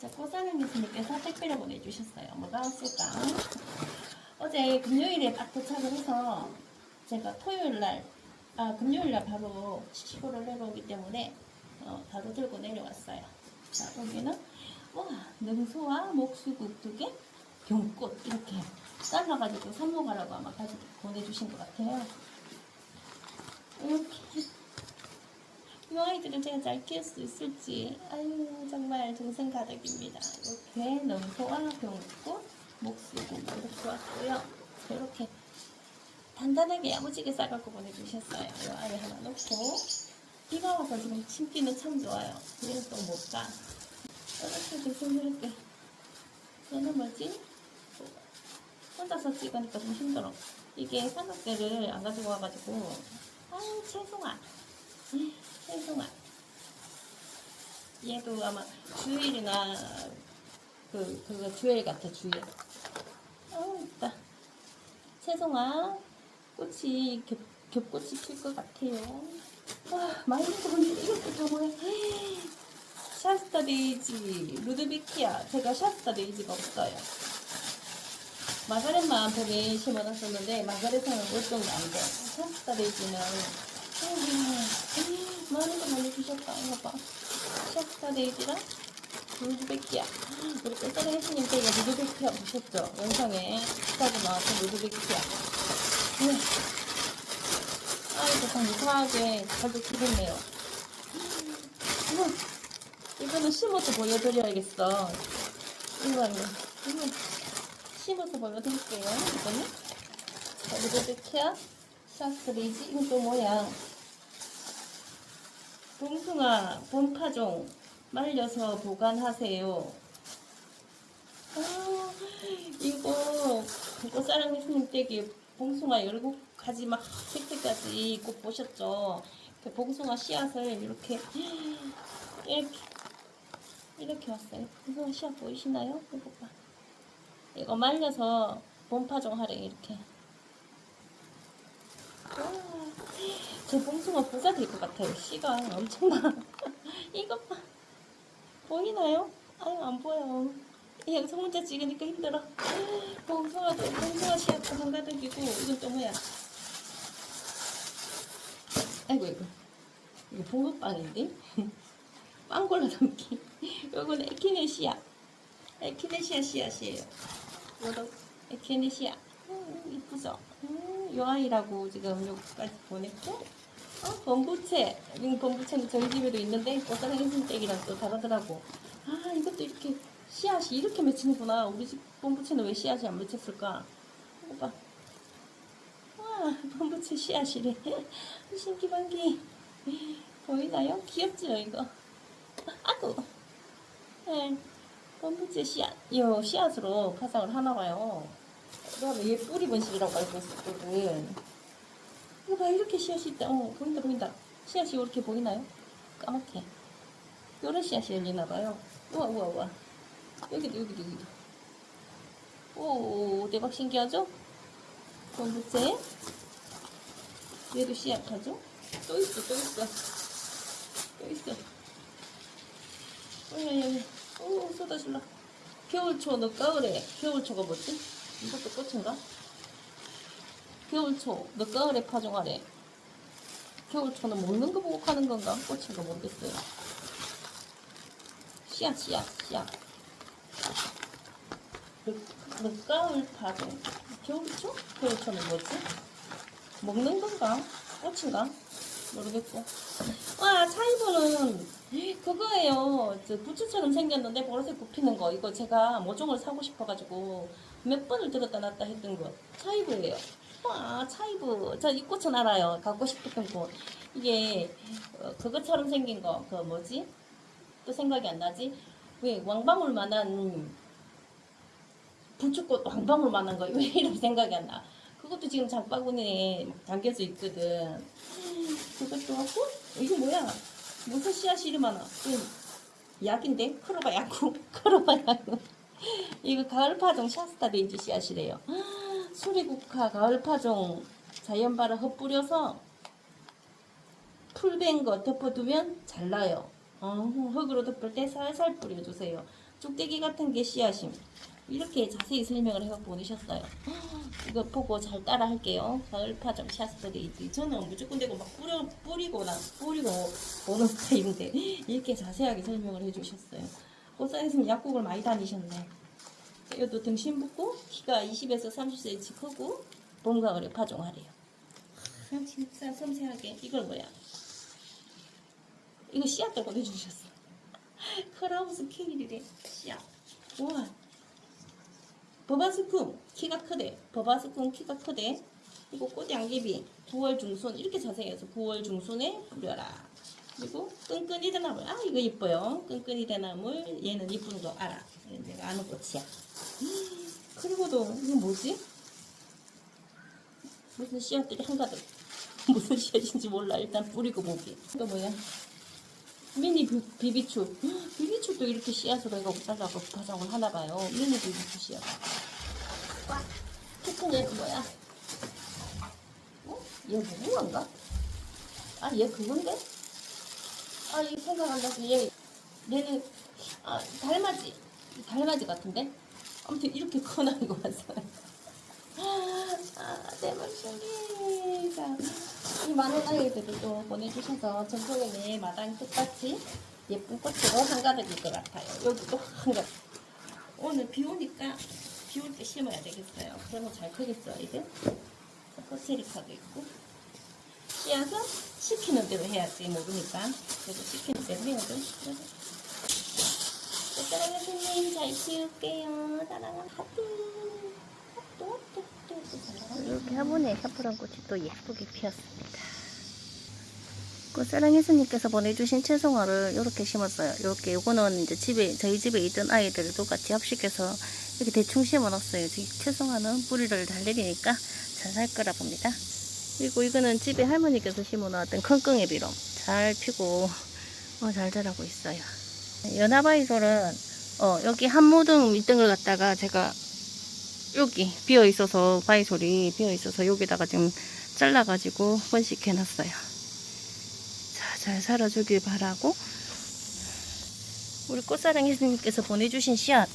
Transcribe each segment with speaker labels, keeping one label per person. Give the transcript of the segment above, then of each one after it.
Speaker 1: 자, 꽃사는 교수님께서 택배를 보내주셨어요. 뭐가 왔을까? 어제 금요일에 딱 도착을 해서 제가 토요일 날, 아, 금요일 날 바로 시골을 내려오기 때문에 어, 바로 들고 내려왔어요. 자, 여기는 와, 능소와 목수국 두 개, 병꽃 이렇게 잘라가지고 삽목하라고 아마 가지고 보내주신 것 같아요. 이렇게 이 아이들은 제가 잘 키울 수 있을지 아유 정말 정성 가득입니다. 이렇게 넘소와 병꽃, 목수국 이렇게 왔고요. 이렇게 단단하게 야무지게 싸갖고 보내주셨어요. 이 아이 하나 넣고 비가 와서 지금 침기는 참 좋아요. 이건 또 뭘까? 이렇게 조심스럽게 얘는 뭐지? 혼자서 찍으니까 좀 힘들어. 이게 삼각대를 안 가지고 와가지고 아유 채송아 채송아 얘도 아마 주일이나 그 그거 주일 같아 주일. 아우 있다. 채송아 꽃이 겹, 겹꽃이 필 것 같아요. 와 많이 먹었는데 이것도 다 뭐야? 샤스타 데이지 루드비키아 제가 샤스타 데이지가 없어요. 마가렛만 벽에 심어놨었는데 마가렛은 월동이 안 돼. 샤스타 데이지는 음, 많은 거 많이 주셨다. 이거 봐. 샤스타 데이지랑 루드베키아. 우리 পে사리 혜수님 저희가 루드베키아 보셨죠? 영상에 스타도 나왔던 루드베키아. 네. 아이고 참 이상하게 키겠네요. 이거 이거는 심어서 보여드려야겠어. 이거 아니야. 이거 심어서 보여드릴게요. 이거는 자, 루드베키아 샤스트레이지 이건 또 뭐야? 봉숭아 봄파종 말려서 보관하세요. 아, 이거 꽃사랑 예수님 댁에 봉숭아 17가지 막 색깔까지 꽃 보셨죠? 그 봉숭아 씨앗을 이렇게 이렇게 이렇게 왔어요. 봉숭아 씨앗 보이시나요? 이거 봐. 이거 말려서 봄파종 하래 이렇게. 와, 제 봉숭아 부자 될 것 같아요. 씨가 엄청 많아. 이것 봐. 보이나요? 아유, 안 보여. 이 영상 문자 찍으니까 힘들어. 봉숭아도, 봉숭아 씨앗도 한가득이고, 이건 또 뭐야? 아이고, 이거. 이거 붕어빵인데? 빵 골라 담기. 요건 에키네시아. 에키네시아 씨앗이에요. 요거 에키네시아. 음, 이쁘죠? 음, 요 아이라고 지금 여기까지 보냈고, 어, 범부채. 이 범부채는 저희 집에도 있는데, 꽃사랑 인순댁이랑 또 다르더라고. 아, 이것도 이렇게 씨앗이 이렇게 맺히는구나. 우리 집 범부채는 왜 씨앗이 안 맺혔을까? 오빠. 와, 범부채 씨앗이래. 신기반기. 보이나요? 귀엽죠, 이거? 아구. 네. 범부채 씨앗. 요 씨앗으로 파상을 하나 봐요. 그다음에 얘 뿌리 번식이라고 알고 있었거든. 봐, 이렇게 씨앗이 있다. 어, 보인다, 보인다. 씨앗이 이렇게 보이나요? 까맣게. 요런 씨앗이 열리나봐요. 우와, 우와, 우와. 여기도, 여기도, 여기도. 오, 대박 신기하죠? 건부채. 얘도 씨앗하죠? 또 있어, 또 있어. 또 있어. 어, 야, 야, 야. 오, 쏟아질라. 겨울초, 너 가을에. 겨울초가 뭐지? 이것도 꽃인가? 겨울초, 너 가을에 파종하래. 겨울초는 먹는 거 보고 파는 건가? 꽃인가 모르겠어요. 씨앗, 씨앗, 씨앗. 그, 그 가을 파종. 겨울초? 겨울초는 뭐지? 먹는 건가? 꽃인가? 모르겠고. 와, 차이버는 그거예요. 저 부츠처럼 생겼는데 보라색 굽히는 거. 이거 제가 모종을 사고 싶어가지고 몇 번을 들었다 놨다 했던 거. 차이브예요. 와, 차이브. 저 이 꽃은 알아요. 갖고 싶었던 꽃. 이게 어, 그것처럼 생긴 거. 그 뭐지? 또 생각이 안 나지? 왜 왕방울만한 부츠꽃 왕방울만한 거. 왜 이름 생각이 안 나? 그것도 지금 장바구니에 담겨져 있거든. 그것도 하고 이게 뭐야? 무슨 씨앗이 이리 많아? 이 약인데? 크로바 야구. 크로바 야구. 이거 가을 파종 샤스타 베이지 씨앗이래요. 수리국화 가을파종 자연바라 흩뿌려서 풀벤 거 덮어두면 잘 나요. 어, 흙으로 덮을 때 살살 뿌려주세요.
Speaker 2: 쭉대기 같은 게 씨앗임. 이렇게 자세히 설명을 해서 보내셨어요. 이거 보고 잘 따라 할게요. 가을파전 샤스터데이트. 저는 무조건 되고 막 뿌려, 뿌리고 나 뿌리고 보는 스타일인데 이렇게 자세하게 설명을 해주셨어요. 꽃사님은 약국을 많이 다니셨네. 이것도 등심 붓고 키가 20에서 30cm 크고 봄 가을에 파종하래요. 아, 진짜 섬세하게 이걸 뭐야? 이거 씨앗도 보내주셨어. 크라우스 케일이래 씨앗. 우와. 버바스쿰 키가 크대. 버바스쿰 키가 크대. 그리고 꽃양귀비 9월 중순 이렇게 자세히 해서 9월 중순에 뿌려라. 그리고 끈끈이 대나물 아 이거 이뻐요. 끈끈이 대나물 얘는 이쁜 거 알아. 내가 아는 꽃이야. 음, 그리고도 이거 뭐지? 무슨 씨앗들이 한가득. 무슨 씨앗인지 몰라. 일단 뿌리고 보기. 이거 뭐야? 미니 비, 비비추. 헉, 비비추도 이렇게 씨앗으로 해서 잘라서 파종을 하나 봐요. 미니 비비추 씨앗. 와, 키큰 얘는 뭐야? 어? 얘 무궁화인가? 아, 얘 그건데? 아, 이 생각 안 나서 얘, 얘는, 아, 달맞이. 달맞이 같은데? 아무튼 이렇게 커나는 거 봤어요. 아, 내 목소리. 자, 이 많은 아이들을 또 보내주셔서 전통의 마당 끝같이 예쁜 꽃으로 한가득일 것 같아요. 여기도 한가득. 오늘 비 오니까 비 올 때 심어야 되겠어요. 그러면 잘 크겠죠, 아이들? 코세리카도 있고. 씨앗은 시키는 대로 해야지, 모르니까. 그래도 시키는 대로 해야죠. 선생님 잘 키울게요. 사랑하는 하트.
Speaker 1: 이렇게 화분에 샤프란 꽃이 또 예쁘게 피었습니다. 꽃사랑 예수님께서 보내주신 채송화를 이렇게 심었어요. 이렇게 요거는 이제 집에 저희 집에 있던 아이들을 똑같이 합식해서 이렇게 대충 심어놨어요. 이 채송화는 뿌리를 잘 내리니까 잘 살 거라 봅니다. 그리고 이거는 집에 할머니께서 심어놨던 큰끙의 비롬 잘 피고 어, 잘 자라고 있어요. 연하바이솔은 어, 여기 한 모등 밑등을 갖다가 제가 여기 비어 있어서 바이솔이 비어 있어서 여기다가 지금 잘라가지고 번식해 놨어요. 자, 잘 살아주길 바라고. 우리 꽃사랑 예수님께서 보내주신 씨앗.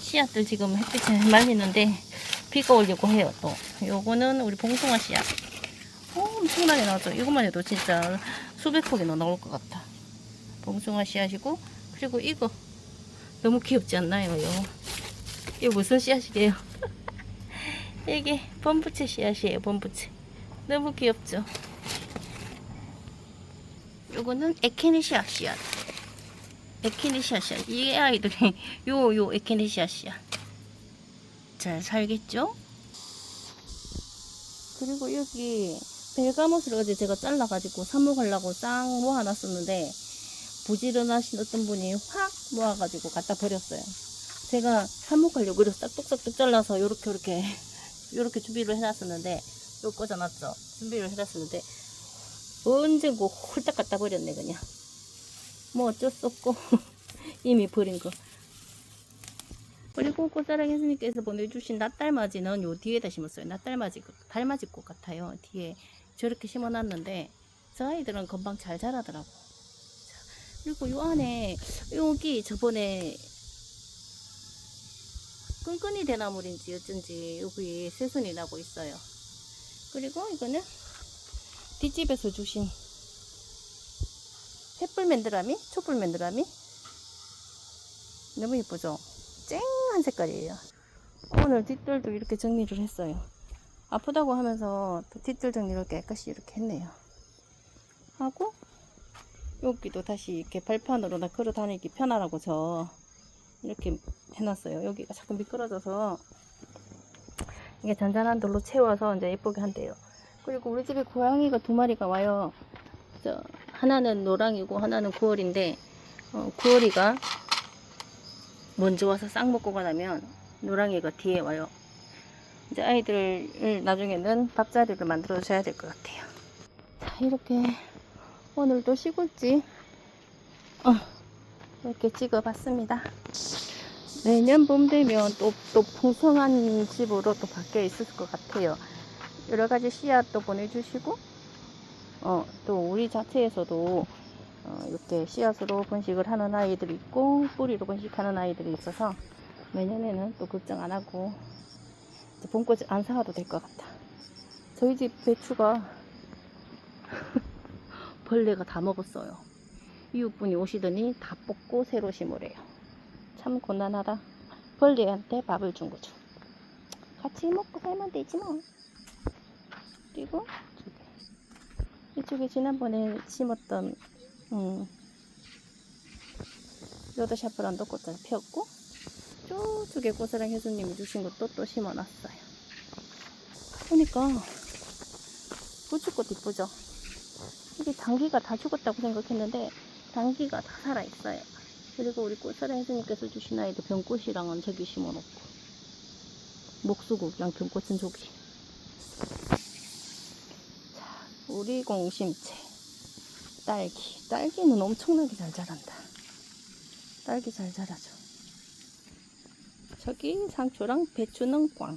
Speaker 1: 씨앗들 지금 햇빛에 말리는데 비가 오려고 해요 또. 요거는 우리 봉숭아 씨앗. 어, 엄청나게 나왔죠. 이것만 해도 진짜 수백 폭이나 나올 것 같아. 봉숭아 씨앗이고 그리고 이거 너무 귀엽지 않나요 요 이게 무슨 씨앗이게요? 이게 범부채 씨앗이에요, 범부채. 너무 귀엽죠? 요거는 에키네시아 씨앗. 에키네시아 씨앗. 이 아이들이 요, 요 에키네시아 씨앗. 잘 살겠죠? 그리고 여기 벨가못을 어제 제가 잘라가지고 삽목하려고 싹 모아놨었는데 부지런하신 어떤 분이 확 모아가지고 갖다 버렸어요. 제가 삽목하려고 그래서 싹둑싹둑 잘라서 요렇게 요렇게 요렇게 준비를 해놨었는데 요 꽂아놨죠. 준비를 해놨었는데 언제고 홀딱 갖다 버렸네 그냥. 뭐 어쩔 수 없고 이미 버린 거. 그리고 꽃사랑 예수님께서 보내주신 낫달맞이는 요 뒤에다 심었어요. 낫달맞이 달맞이 꽃 같아요. 뒤에 저렇게 심어놨는데 저 아이들은 금방 잘 자라더라고. 자, 그리고 요 안에 여기 저번에 끈끈이 대나물인지 어쩐지 여기 새순이 나고 있어요. 그리고 이거는 뒷집에서 주신 햇불 맨드라미, 촛불 맨드라미 너무 예쁘죠? 쨍한 색깔이에요. 오늘 뒷돌도 이렇게 정리를 했어요. 아프다고 하면서 또 뒷돌 정리를 깨끗이 이렇게 했네요. 하고 여기도 다시 이렇게 발판으로 나 걸어 다니기 편하라고 저 이렇게 해놨어요. 여기가 자꾸 미끄러져서 이게 잔잔한 돌로 채워서 이제 예쁘게 한대요. 그리고 우리 집에 고양이가 두 마리가 와요. 저 하나는 노랑이고 하나는 구월인데 어, 구월이가 먼저 와서 싹 먹고 가려면 노랑이가 뒤에 와요. 이제 아이들을 나중에는 밥자리를 만들어 줘야 될 것 같아요. 자 이렇게 오늘도 시골집 어, 이렇게 찍어봤습니다. 내년 봄 되면 또, 또 풍성한 집으로 또 바뀌어 있을 것 같아요. 여러 가지 씨앗도 보내주시고, 어, 또 우리 자체에서도 어, 이렇게 씨앗으로 번식을 하는 아이들이 있고 뿌리로 번식하는 아이들이 있어서 내년에는 또 걱정 안 하고 봄꽃 안 사와도 될 것 같아. 저희 집 배추가 벌레가 다 먹었어요. 이웃분이 오시더니 다 뽑고 새로 심으래요. 참 곤란하다. 벌레한테 밥을 준 거죠. 같이 먹고 살면 되지 뭐. 그리고 이쪽에, 이쪽에 지난번에 심었던 음, 로드샤프란도 꽃을 피웠고 저쪽에 꽃사랑 혜수님이 주신 것도 또 심어놨어요. 보니까 부추꽃 이쁘죠? 이게 당기가 다 죽었다고 생각했는데 당기가 다 살아있어요. 그리고 우리 꽃사랑 혜수님께서 주신 아이도 병꽃이랑은 저기 심어놓고 목수국 양평꽃은 저기. 자 우리 공심채 딸기. 딸기는 엄청나게 잘 자란다. 딸기 잘 자라죠. 저기 상추랑 배추는 꽝.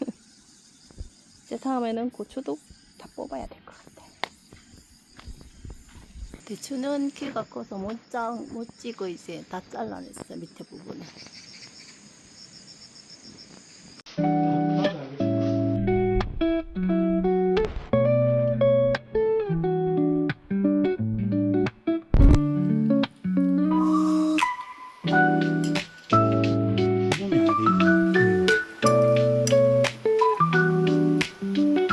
Speaker 1: 이제 다음에는 고추도 다 뽑아야 될 것 같아 배추는 키가 커서 못, 짜, 못 찌고 이제 다 잘라냈어 밑에 부분을